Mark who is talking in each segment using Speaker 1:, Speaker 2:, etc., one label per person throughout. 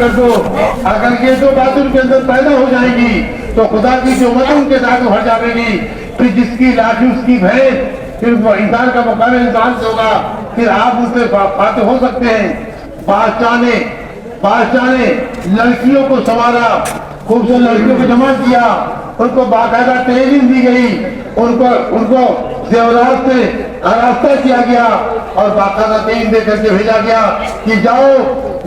Speaker 1: کر دو۔ اگر یہ دو بات ان کے اندر پیدا ہو جائے گی، تو خدا کی جو مت ان کے ساتھ ہٹ جائے گی پھر جس کی لاٹھی، اس کی بھینس پھر انسان کا مقام انسان سے ہوگا۔ پھر آپ اس سے فاتح ہو سکتے ہیں۔ بادشاہ نے بادشاہ نے لڑکیوں کو سنوارا، خوبصورت لڑکیوں کو جمع کیا۔ ان کو باقاعدہ ٹریننگ دی گئی۔ ان کو ان کو زیورات سے آراستہ کیا گیا اور باقاعدہ تین دے کر کے بھیجا گیا کہ جاؤ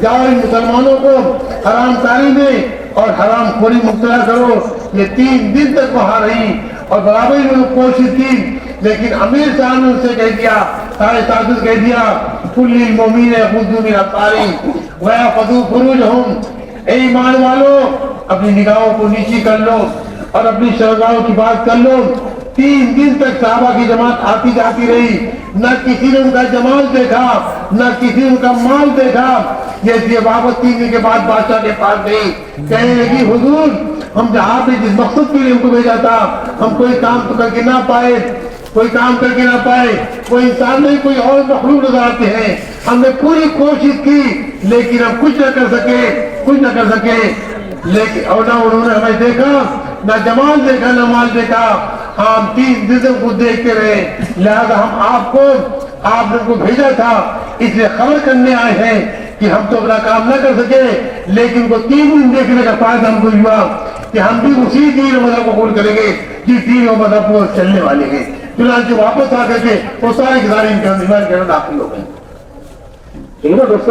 Speaker 1: جاؤ ان مسلمانوں کو حرام کاری میں اور حرام خوری مبتلا کرو۔ یہ تین دن تک وہاں رہی اور برابر انہوں نے کوشش کی۔ لیکن امیر صاحب نے ان سے کہہ دیا، سارے تعدد کہہ دیا کلی مومین خود من اطاری ویا فضو فروج ہم اے ایمان والو، اپنی نگاہوں کو نیچی کر لو اور اپنی شرگاہوں کی بات کر لو۔ تین دن تک صحابہ کی جماعت آتی جاتی رہی۔ نہ کسی نے ان کا جمال دیکھا، نہ کسی نے ان کا مال دیکھا۔ یہ یہ بابت تین دن کے بعد بادشاہ کے پاس گئی۔ کہنے لگی، حضور، ہم جہاں پہ جس مقصد کے لیے ان کو بھیجا تھا، ہم کوئی کام تو کر کے نہ پائے، کوئی کام کر کے نہ پائے، کوئی انسان نہیں، کوئی اور مخلوق نظر آتے ہیں۔ ہم نے پوری کوشش کی، لیکن ہم کچھ نہ کر سکے، کچھ نہ کر سکے۔ لیکن اور نہ انہوں نے ہمیں دیکھا، نہ جمال دیکھا، نہ مال دیکھا۔ ہم تیس دن کو دیکھتے رہے۔ لہذا ہم آپ کو، آپ نے کو بھیجا تھا۔ اس لیے خبر کرنے آئے ہیں کہ ہم تو اپنا کام نہ کر سکے، لیکن کو تین دن دیکھنے کا فائدہ ہم کو ہوا کہ ہم بھی اسی تین مذہب کو قبول کریں گے، جس تین مذہب کو چلنے والے ہیں۔ چنانچہ واپس آ کر کے وہ سارے کسان ایمان کے داخل ہو گئے۔
Speaker 2: এগুলো দোস্ত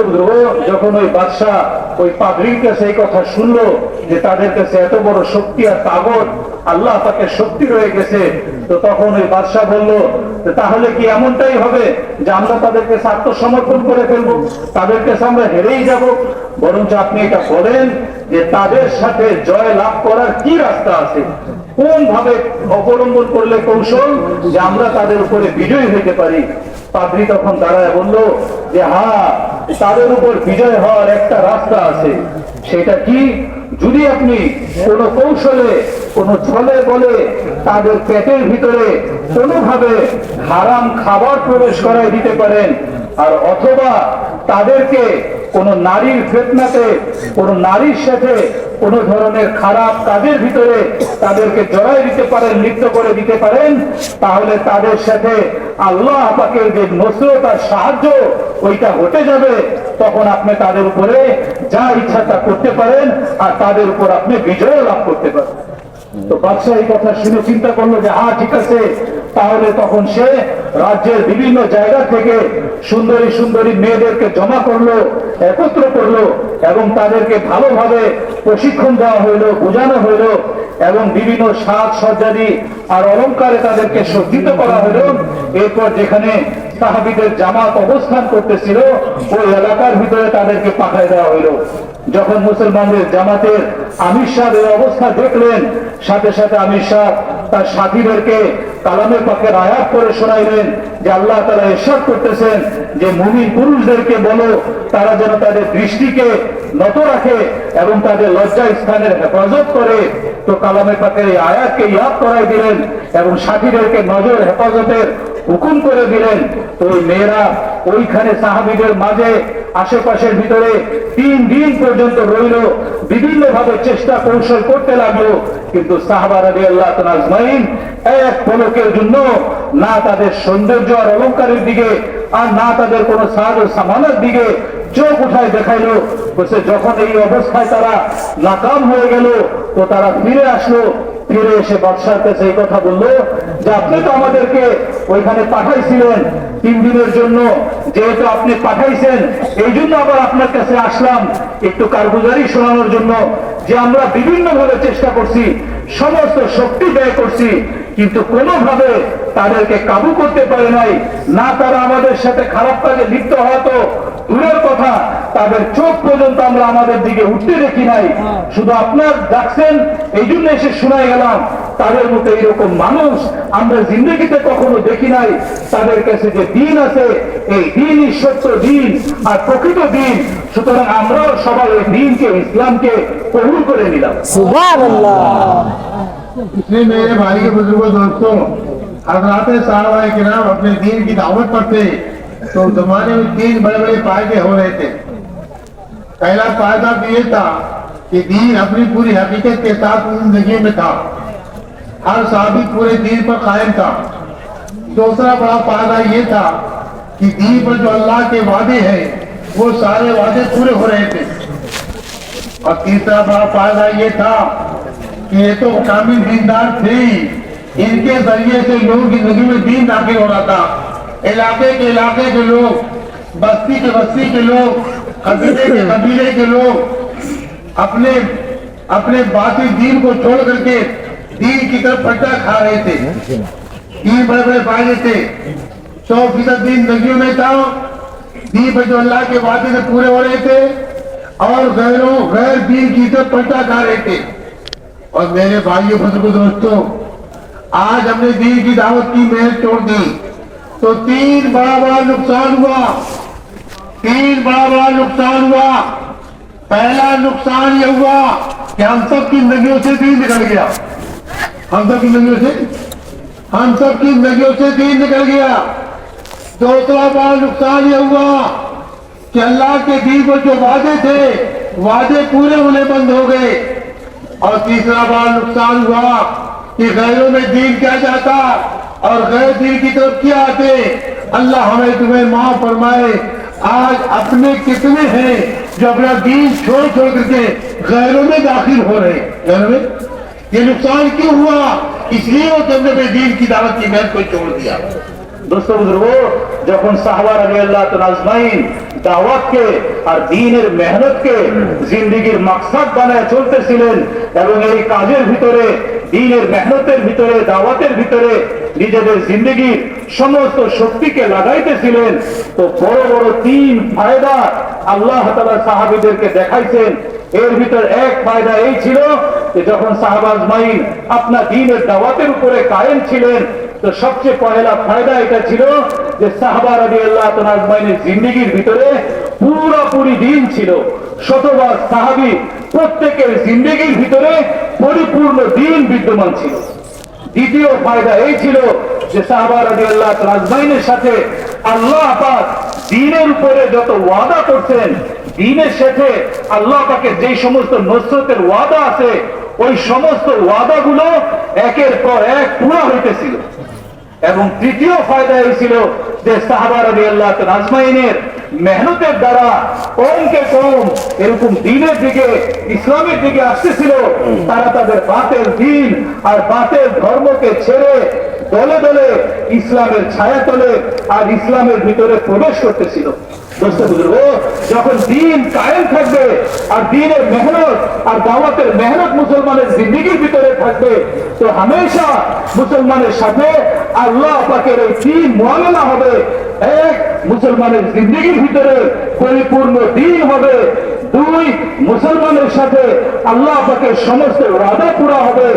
Speaker 2: کوئی بادشاہ، کوئی پابلک ওই পাবলিকটা সেই কথা لو যে তাদের কাছে এত বড় শক্তি আর তাগত আল্লাহ তাকে শক্তি রয়ে গেছে, তো তখন ওই বাদশাহ বলল তাহলে কি এমনটাই হবে যে আমরা তাদের কাছে আত্মসমর্পণ করে ফেলব? তাদের কাছে আমরা হেরেই যাব? বরঞ্চ আপনি এটা বলেন যে তাদের সাথে জয় লাভ করার কি রাস্তা আছে? কোন ভাবে অবলম্বন করলে কৌশল যে আমরা তাদের উপরে বিজয়ী হইতে পারি? পাদ্রী তখন দাঁড়ায় বলল, যে হ্যাঁ তাদের উপর বিজয় হওয়ার একটা রাস্তা আছে। সেটা কি? যদি আপনি কোন কৌশলে, কোন ছলে বলে তাদের পেটের ভিতরে কোনোভাবে হারাম খাবার প্রবেশ করাই দিতে পারেন, আর অথবা তাদেরকে কোন নারীর ফেতনাতে, কোন নারীর সাথে কোন ধরনের খারাপ কাজের ভিতরে তাদেরকে জড়াই দিতে পারেন, লিপ্ত করে দিতে পারেন, তাহলে তাদের সাথে আল্লাহ পাকের যে নসরত আর সাহায্য, ওইটা হতে যাবে। তখন আপনি তাদের উপরে যা ইচ্ছা তা করতে পারেন, আর তাদের উপর আপনি বিজয় লাভ করতে পারেন। তো বাদশাহ এই কথা শুনে চিন্তা করল যে হ্যাঁ ঠিক আছে। তাহলে তখন সে রাজ্যের বিভিন্ন জায়গা থেকে সুন্দরী সুন্দরী মেয়েদেরকে জমা করল, একত্র করল, এবং তাদেরকে ভালোভাবে প্রশিক্ষণ দেওয়া হইল, বোঝানো হইল, এবং বিভিন্ন সাজ সজ্জাদি আর অলঙ্কারে তাদেরকে সজ্জিত করা হলো এরপর যেখানে সাহাবিদের জামাত অবস্থান করতেছিল, ওই এলাকার ভিতরে তাদেরকে পাঠায় দেওয়া হইল। যখন মুসলমানদের জামাতের আমির এই অবস্থা দেখলেন, সাথে সাথে আমির সাহেব তার সাথীদেরকে কালামের পাকের আয়াত করে শোনাইলেন যে আল্লাহ তারা এরশাদ করতেছেন যে মুমিন পুরুষদেরকে বলো, তারা যেন তাদের দৃষ্টিকে নত রাখে এবং তাদের লজ্জা স্থানের হেফাজত করে। তো কালামের পাকের এই আয়াতকে ইয়াদ করাই দিলেন এবং সাথীদেরকে নজর হেফাজতের হুকুম করে দিলেন। ওই মেয়েরা ওইখানে সাহাবিদের মাঝে, আশেপাশের ভিতরে তিন দিন পর্যন্ত রইল বিভিন্ন ভাবে চেষ্টা কৌশল করতে লাগল। কিন্তু সাহাবার এক পলকের জন্য না তাদের সৌন্দর্য আর অলঙ্কারের দিকে আর না তাদের কোনো সাজ ও সামানের দিকে চোখ উঠায় দেখাইলো। যখন এই অবস্থায় তারা নাকাম হয়ে গেল, তো তারা ফিরে আসলো। ফিরে এসে বাদশার কাছে এই কথা বলল যে আপনি তো আমাদেরকে ওইখানে পাঠাইছিলেন তিন দিনের জন্য, যেহেতু আপনি পাঠাইছেন এই জন্য আবার আপনার কাছে আসলাম একটু কারগুজারি শোনানোর জন্য যে আমরা বিভিন্ন ভাবে চেষ্টা করছি, সমস্ত শক্তি ব্যয় করছি, কিন্তু কোনোভাবে তাদেরকে কাবু করতে পারে নাই। না তারা আমাদের সাথে খারাপ কাজে লিপ্ত হয়তো দূরের কথা তাদের চোখ পর্যন্ত আমরা আমাদের দিকে উঠতে দেখি নাই শুধু আপনার ডাকছেন এই জন্য এসে শোনাই গেলাম তাদের মতো এইরকম মানুষ আমরা জিন্দগিতে কখনো দেখি নাই তাদের কাছে যে দিন আছে এই দিনই সত্য দিন আর প্রকৃত দিন সুতরাং আমরাও সবাই এই দিনকে ইসলামকে কবুল করে নিলাম
Speaker 1: इसलिए मेरे भाई के बुजुर्गों दोस्तों हजरात साहब के नाम अपने दीन की दावत पर थे تو زمانے میں تین بڑے بڑے فائدے ہو رہے تھے۔ پہلا فائدہ بھی یہ تھا کہ دین اپنی پوری حقیقت کے ساتھ زندگی میں تھا۔ ہر صحابی پورے دین پر قائم تھا۔ دوسرا بڑا فائدہ یہ تھا کہ دین پر جو اللہ کے وعدے ہیں، وہ سارے وعدے پورے ہو رہے تھے۔ اور تیسرا بڑا فائدہ یہ تھا کہ یہ تو کامل دیندار تھے۔ ان کے ذریعے سے لوگ زندگی میں دین داخل ہو رہا تھا۔ علاقے کے علاقے کے لوگ، بستی کے بستی کے لوگ، قبیلے کے قبیلے کے لوگ اپنے اپنے باطل دین کو چھوڑ کر کے دین کی طرف پھٹا کھا رہے تھے۔ دین بڑے بڑے فائدے تھے۔ سو فیصد دین نظریوں میں تھا۔ دین پر جو اللہ کے وعدے سے پورے ہو رہے تھے اور غیروں، غیر دین کی طرف پلٹا کھا رہے تھے۔ اور میرے بھائیوں فضل دوستوں آج ہم نے دین کی دعوت کی محنت چھوڑ دی۔ تو تین بڑا بڑا نقصان ہوا۔ تین بڑا بڑا نقصان ہوا۔ پہلا نقصان یہ ہوا کہ ہم سب کی نگیوں سے دین نکل گیا۔ ہم سب کی نگیوں سے۔ ہم سب کی نگیوں سے دین نکل گیا۔ دوسرا بڑا نقصان یہ ہوا کہ اللہ کے دین کو جو وعدے تھے، وعدے پورے ہونے بند ہو گئے۔ اور تیسرا بڑا نقصان ہوا کہ غیروں میں دین کیا جاتا۔ اور غیر دین کی طرف کیا آتے؟ اللہ ہمیں تمہیں معاف فرمائے۔ آج اپنے کتنے ہیں جو اپنا دین چھوڑ چھوڑ کر کے غیروں میں داخل ہو رہے ہیں؟ یہ نقصان کیوں ہوا؟ اس لیے وہ تم نے دین کی دعوت کی محنت کو چھوڑ دیا۔
Speaker 2: دوستو بزرگو، جب ان صحابہ رضی اللہ تعالی دعوت کے اور دین محنت کے زندگی مقصد بنائے چھوڑتے আর দিনের মেহনতকে জিন্দিগির মাকসাদ বানায় চলতেছিলেন এবং محنت بھی تو رہے دعوت بھی تو رہے নিজেদের জিন্দিগির সমস্ত শক্তিকে লাগাইতেছিলেন, তো বড় বড় তিন ফায়দা আল্লাহ তালা সাহাবিদেরকে দেখাইছেন। এর ভিতর এক ফায়দা এই ছিল যে যখন সাহাবাজ মাইন আপনার দিনের দাওয়াতের উপরে কায়েম ছিলেন, তো সবচেয়ে পহেলা ফায়দা এটা ছিল যে সাহাবা রবি আল্লাহ তাজমাইনের জিন্দিগির ভিতরে পুরোপুরি দিন ছিল। শতবার সাহাবি প্রত্যেকের জিন্দিগির ভিতরে পরিপূর্ণ দিন বিদ্যমান ছিল। দ্বিতীয় ফায়দা এই ছিল যে সাহাবা রবি আল্লাহ রাজমাইনের সাথে আল্লাহ পাক দিনের উপরে যত ওয়াদা করছেন দিনের সাথে আল্লাহ পাকে যে সমস্ত নসরতের ওয়াদা আছে, ওই সমস্ত ওয়াদাগুলো একের পর এক পুরা হইতেছিল। এবং তৃতীয় ফায়দা এই ছিল যে সাহাবা রবি আল্লাহ রাজমাইনের মেহনতের দ্বারা কমকে কম এরকম দিনের দিকে ইসলামের দিকে আসতেছিল। তারা তাদের বাতের দিন আর বাতের ধর্মকে ছেড়ে দলে দলে ইসলামের ছায়া তলে আর ইসলামের ভিতরে প্রবেশ করতেছিল। যখন দিন কায়েম থাকবে আর দিনের মেহনত আর দাওয়াতের মেহনত মুসলমানের জিন্দিগির ভিতরে থাকবে, তো হামেশা মুসলমানের সাথে আল্লাহ পাকের এই তিন মোয়ামেলা হবে। এক, মুসলমানের জিন্দিগির ভিতরে পরিপূর্ণ দিন হবে। দুই, মুসলমানের সাথে আল্লাহ পাকের সমস্ত ওয়াদা পুরা হবে।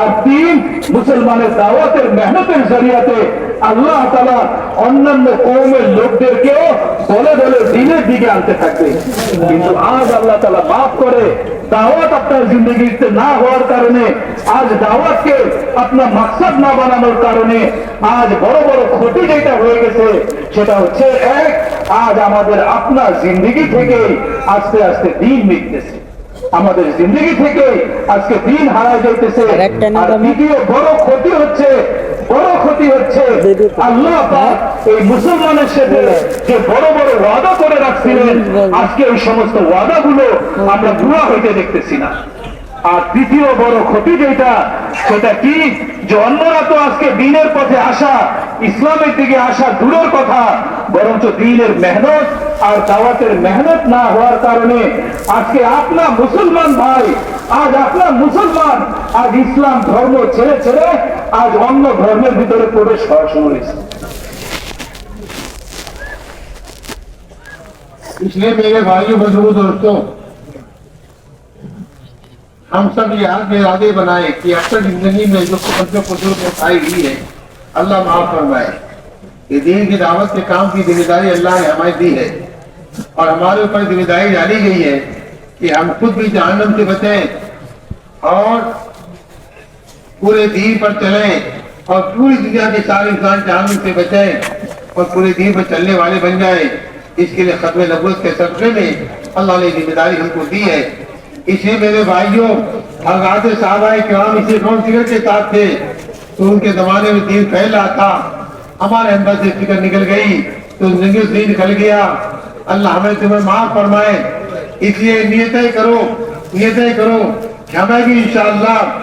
Speaker 2: আর তিন, মুসলমানের দাওয়াতের মেহনতের জরিয়াতে আল্লাহ তালা অন্যান্য কৌমের লোকদেরকেও দলে দলে দিনের দিকে আনতে থাকবে। কিন্তু আজ আল্লাহ তালা মাফ করে দাওয়াত আপনার জিন্দগিতে না হওয়ার কারণে আজ দাওয়াতকে আপনার মাকসাদ না বানানোর কারণে আজ বড় বড় ক্ষতি যেটা হয়ে গেছে সেটা হচ্ছে এক আজ আমাদের আপনার জিন্দগি থেকে আস্তে আস্তে দিন মিটতেছে। আমাদের জিন্দগি থেকে আজকে দিন হারায় যাইতেছে।
Speaker 3: আর
Speaker 2: দ্বিতীয় বড় ক্ষতি হচ্ছে বড় আল্লাহ এই মুসলমানের সাথে যে বড় বড় ওয়াদা করে রাখছিলেন আজকে ওই সমস্ত ওয়াদাগুলো আমরা পুরা হইতে দেখতেছি না। আর তৃতীয় বড় ক্ষতি যেটা সেটা কি? যে অন্যরা তো আজকে দিনের পথে আসা ইসলামের দিকে আসা দূরের কথা বরঞ্চ দিনের মেহনত আর দাওয়াতের মেহনত না হওয়ার কারণে আজকে اپنا মুসলমান ভাই আজ আপনার মুসলমান আজ ইসলাম ধর্ম ছেড়ে ছেড়ে আজ অন্য ধর্মের ভিতরে প্রবেশ করা শুরু হয়েছে
Speaker 1: اس لیے میرے بھائیوں بزرگ دوستوں، ہم سب یہ حال ارادے بنائے کہ اکثر زندگی میں جو بزرگ اٹھائی ہوئی ہے، اللہ معاف فرمائے۔ یہ دین کی دعوت کے کام کی ذمہ داری اللہ نے ہمیں دی ہے۔ اور ہمارے اوپر ذمہ داری ڈالی گئی ہے کہ ہم خود بھی جہنم سے بچیں اور پورے دین پر چلیں اور پوری دنیا کے سارے انسان جہنم سے بچیں اور پورے دین پر چلنے والے بن جائیں۔ اس کے لیے ختم نبوت کے سبقے میں اللہ نے ذمہ داری ہم کو دی ہے۔ اس لیے میرے بھائیوں، حضرات صاحب صحابہ کرام اسے کون فکر کے ساتھ تھے۔ تو ان کے زمانے میں دین پھیل رہا تھا۔ ہمارے اندر سے فکر نکل گئی۔ تو زندگی سے نکل گیا۔ اللہ ہمیں تمہیں معاف فرمائے۔ اس لیے نیتیں کرو نیتیں کرو کہ ہمیں بھی انشاءاللہ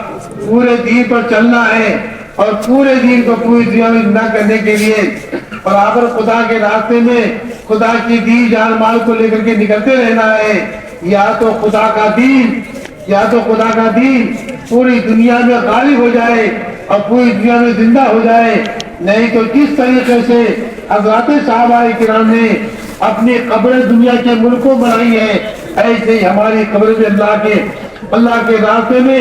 Speaker 1: پورے دین پر چلنا ہے اور پورے دین کو پوری دنیا میں زندہ کرنے کے لیے اور خدا کے راستے میں خدا کی دین جان مال کو لے کر کے نکلتے رہنا ہے۔ یا تو خدا کا دین، یا تو خدا کا دین پوری دنیا میں غالب ہو جائے اور پوری دنیا میں زندہ ہو جائے۔ نہیں تو کس طریقے سے حضرات صاحبہ کرام نے اپنی قبریں دنیا کے ملکوں بنائی ہیں۔ ایسے ہی ہماری قبریں بھی اللہ کے اللہ کے راستے میں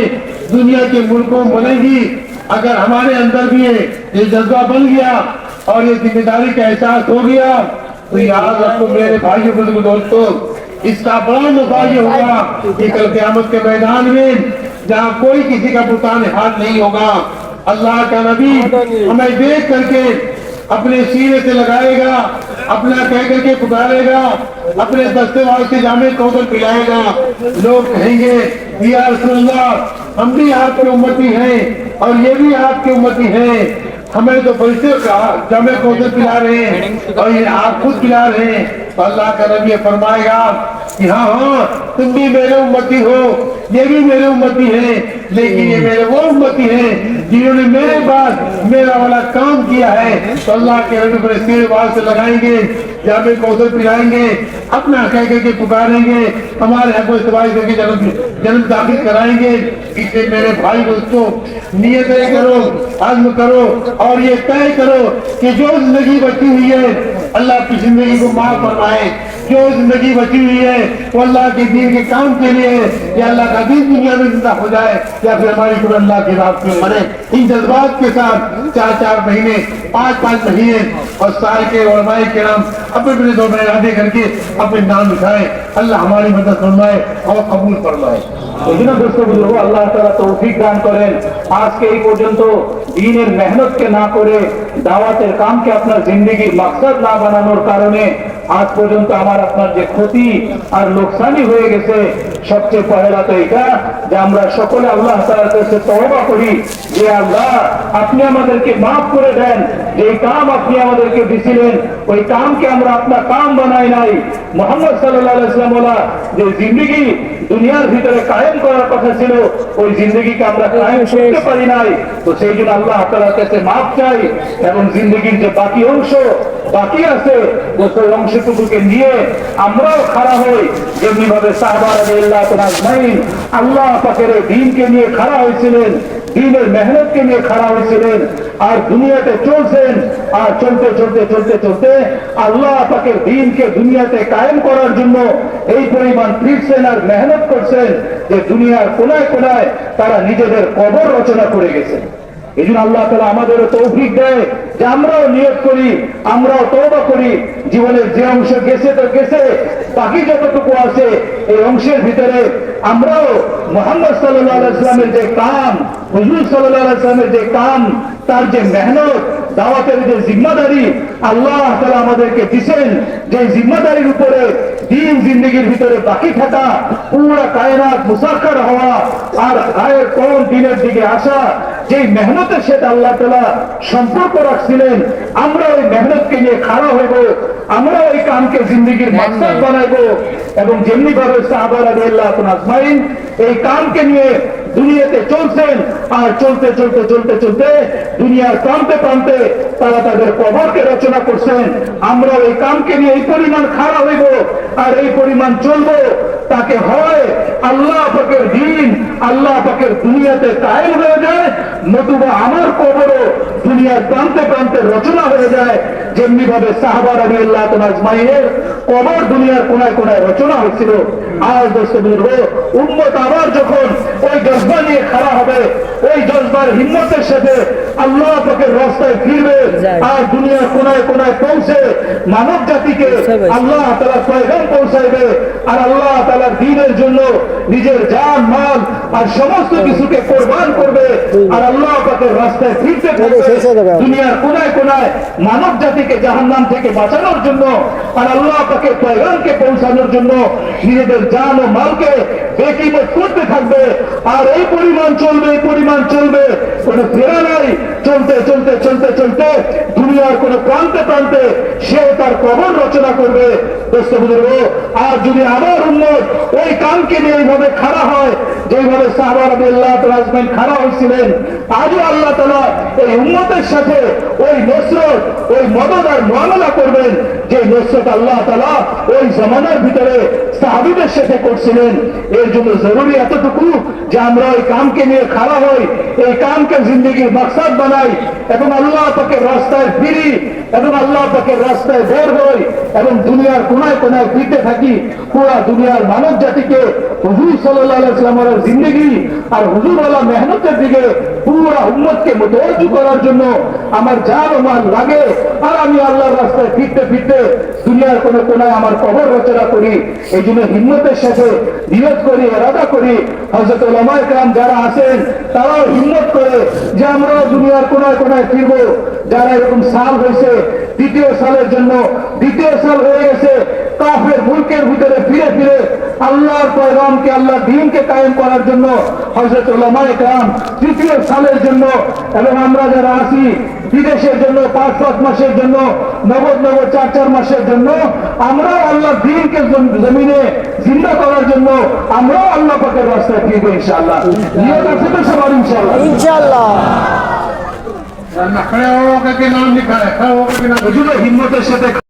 Speaker 1: دنیا کے ملکوں بنے گی۔ اگر ہمارے اندر بھی یہ جذبہ بن گیا اور یہ ذمہ داری کا احساس ہو گیا تو یاد رکھو میرے بھائی بزرگ دوستوں اس کا بڑا نتائج ہوگا کہ کل قیامت کے میدان میں جہاں کوئی کسی کا بتان ہاتھ نہیں ہوگا اللہ کا نبی ہمیں دیکھ کر کے اپنے سینے سے لگائے گا۔ اپنا کہہ کر کے پکارے گا، اپنے دستے وال کے جامع کو پلائے گا۔ لوگ کہیں گے یا رسول اللہ، ہم بھی آپ کے امتی ہیں اور یہ بھی آپ کے امتی ہیں۔ ہمیں تو فرشتے کا جمع کوثر پلا رہے ہیں اور یہ آپ خود پلا رہے ہیں۔ تو اللہ کا نبی فرمائے گا کہ ہاں ہاں تم بھی میرے امتی ہو، یہ بھی میرے امتی ہیں، لیکن یہ میرے وہ امتی ہیں جنہوں نے میرے بعد میرا والا کام کیا ہے، تو اللہ کے رنگ پر سیر بال سے لگائیں گے، جامع کوثر پلائیں گے، اپنا کہہ کے کے پکاریں گے، ہمارے حق و استفاعی سے جنم جنم داخل کرائیں گے۔ اس میرے بھائی دوستو نیت کرو، عزم کرو، اور یہ طے کرو کہ جو زندگی بچی ہوئی ہے، اللہ کی زندگی کو معاف فرمائے۔ جو زندگی بچی ہوئی ہے؟ وہ اللہ کے دین کے کام کے لیے یا اللہ کا دین دنیا میں زندہ ہو جائے، یا پھر ہماری قبر اللہ کے رات میں مرے ان جذبات کے ساتھ چار چار مہینے، پانچ
Speaker 2: پانچ مہینے اور سال کے علماء کے نام
Speaker 1: اپنے اپنے دو میں ارادے کر کے اپنے نام اٹھائے اللہ ہماری مدد فرمائے اور قبول فرمائے۔
Speaker 2: تو جنہ دوستو، بزرگو، اللہ تعالیٰ توفیق دان করেন আজকে এই পর্যন্ত দিনের মেহনতকে না করে দাওয়াতের کے اپنا زندگی مقصد نہ بنانور کارنے আজ পর্যন্ত আমার আপনার যে ক্ষতি আর লোকসানি হয়ে গেছে সবচেয়ে পহেলা তো এটা যে আমরা সকলে আল্লাহ কাছে তওবা করি যে আল্লাহ আপনি আমাদেরকে মাফ করে দেন। যে কাম আপনি আমাদেরকে দিছিলেন ওই কামকে আমরা আপনার কাম বানাই নাই। মোহাম্মদ সাল্লাহ যে জিন্দগি দুনিয়ার ভিতরে কায়েম করার কথা ছিল ওই জিন্দগিকে আমরা কায়েম করতে পারি নাই। তো সেই জন্য আল্লাহ তাআলার কাছে মাফ চাই এবং জিন্দগির যে বাকি অংশ বাকি আছে ওই অংশটুকুকে নিয়ে আমরাও খাড়া হই। যেমনি ভাবে আল্লাহ পাকের দিনকে নিয়ে খাড়া হয়েছিলেন, দিনের মেহনতকে নিয়ে খাড়া হয়েছিলেন, আর দুনিয়াতে চলছেন, আর চলতে চলতে চলতে চলতে আল্লাহ পাকের দিনকে দুনিয়াতে কায়েম করার জন্য এই পরিমাণ ফিরছেন আর মেহনত করছেন যে দুনিয়ার কোনায় কোনায় তারা নিজেদের কবর রচনা করে গেছেন। এই আল্লাহ তালা আমাদেরও তৌফিক দেয় যে আমরাও নিয়োগ করি, আমরাও তৌবা করি। জীবনের যে অংশ গেছে তো গেছে, বাকি যতটুকু আছে এই অংশের ভিতরে আমরাও মোহাম্মদ সাল্লাহ ইসলামের যে কাম, হুজুর সাল্লাহ ইসলামের যে কাম, তার যে মেহনত, দাওয়াতের যে জিম্মাদারি, আল্লাহ তালা আমাদেরকে দিচ্ছেন যে জিম্মাদারির উপরে দিন জিন্দগির ভিতরে বাকি থাকা, পুরা কায়নাত মুসাক্ষর হওয়া আর আয়ের কোন দিনের দিকে আসা যে মেহনতের সাথে আল্লাহ তালা সম্পর্ক রাখছিলেন আমরা ওই মেহনতকে নিয়ে খাড়া হইব আমরা ওই কামকে জিন্দগির মাকসাদ বানাইবো এবং যেমনি ভাবে সাহাবার আলী আল্লাহ আজমাইন এই কামকে নিয়ে দুনিয়াতে চলছেন আর চলতে চলতে চলতে চলতে দুনিয়ার প্রান্তে প্রান্তে তারা তাদের কবরকে রচনা করছেন। আমরা এই কামকে নিয়ে এই পরিমাণ খাড়া হইব আর এই পরিমাণ চলবো। তাকে হয়, আল্লাহ পাকের দিন, আল্লাহ পাকের দুনিয়াতে কায়েম হয়ে যায় নতুবা আমার কবরও দুনিয়ার প্রান্তে প্রান্তে রচনা হয়ে যায়। যেমনি ভাবে সাহাবার আলী আল্লাহ আজমাইনের কবর দুনিয়ার কোনায় কোনায় রচনা হয়েছিল। আর দোস্ত বুজুর্গ উম্মত আবার যখন ওই জজবা নিয়ে খাড়া হবে ওই জজবার হিম্মতের সাথে আল্লাহ পাকের রাস্তায় ফিরবে আর দুনিয়ার কোনায় কোনায় পৌঁছে মানব জাতিকে আল্লাহ তালা পয়গাম পৌঁছাইবে। আর আল্লাহ তালার দিনের জন্য নিজের জান মাল আর সমস্ত কিছুকে কোরবান করবে। আর আল্লাহ পাকের রাস্তায় ফিরতে থাকবে। দুনিয়ার কোনায় কোনায় মানব জাতিকে জাহান্নাম থেকে বাঁচানোর জন্য আর আল্লাহ পাকের পয়গামকে পৌঁছানোর জন্য নিজেদের জান ও মালকে বেকিমত করতে থাকবে। আর এই পরিমাণ চলবে, এই পরিমাণ চলবে। কোনো ফেরা নাই। চলতে চলতে চলতে চলতে দুনিয়ার কোন প্রান্তে প্রান্তে সেও তার কবর রচনা করবে। আর যদি আমার উন্নত ওই কামকে নিয়ে এইভাবে খাড়া হয় যেভাবে সাহাবার আল্লাহ রাজমেন খাড়া হয়েছিলেন, আজও আল্লাহ তালা এই উন্মতের সাথে ওই নসরত, ওই মদত আর মামলা করবেন যে নসরত আল্লাহ তালা ওই জমানার ভিতরে সাহাবিদের সাথে করছিলেন। এর জন্য জরুরি এতটুকু যে আমরা ওই কামকে নিয়ে খাড়া হই, এই কামকে জিন্দগির মাকসাদ বানাই এবং আল্লাহ পাকে রাস্তায় ফিরি এবং আল্লাহ পাকে রাস্তায় বের হই এবং দুনিয়ার কোনায় কোনায় ফিরতে থাকি। পুরা দুনিয়ার মানব জাতিকে হুজুর সাল্লাহামের জিন্দগি আর হুজুরওয়ালা মেহনতের দিকে পুরা উম্মতকে মোতর্জু করার জন্য আমার ও মাল লাগে। আর আমি আল্লাহর রাস্তায় ফিরতে ফিরতে দুনিয়ার কোন কোনায় আমার কবর রচনা করি। এই জন্য হিম্মতের সাথে নিয়ত করি, এরাদা করি। হজরত ওলামায় কাম যারা আছেন, তারাও হিম্মত করে যে আমরাও দুনিয়ার কোনায় কোনায় ফিরবো। যারা এরকম সাল হয়েছে, দ্বিতীয় সালের জন্য। দ্বিতীয় সাল হয়ে গেছে, কাফের মুলকের ভিতরে ফিরে ফিরে আল্লাহর পয়গামকে আল্লাহ দিনকে কায়েম করার জন্য হজরত ওলামায় কাম তৃতীয় সালের জন্য এবং আমরা যারা আছি, বিদেশের জন্য, পাঁচ পাঁচ মাসের জন্য, নগদ নগদ, চার চার মাসের জন্য, আমরাও আল্লাহ দিনকে জম- জমিনে জিন্দা করার জন্য আমরাও আল্লাহ পাকের রাস্তায় ফিরবো ইনশাআল্লাহ। নিয়ত সবার ইনশাআল্লাহ।
Speaker 1: नखड़े हो करके नाम लिखा है खड़े हो करके नाम
Speaker 2: हिम्मत से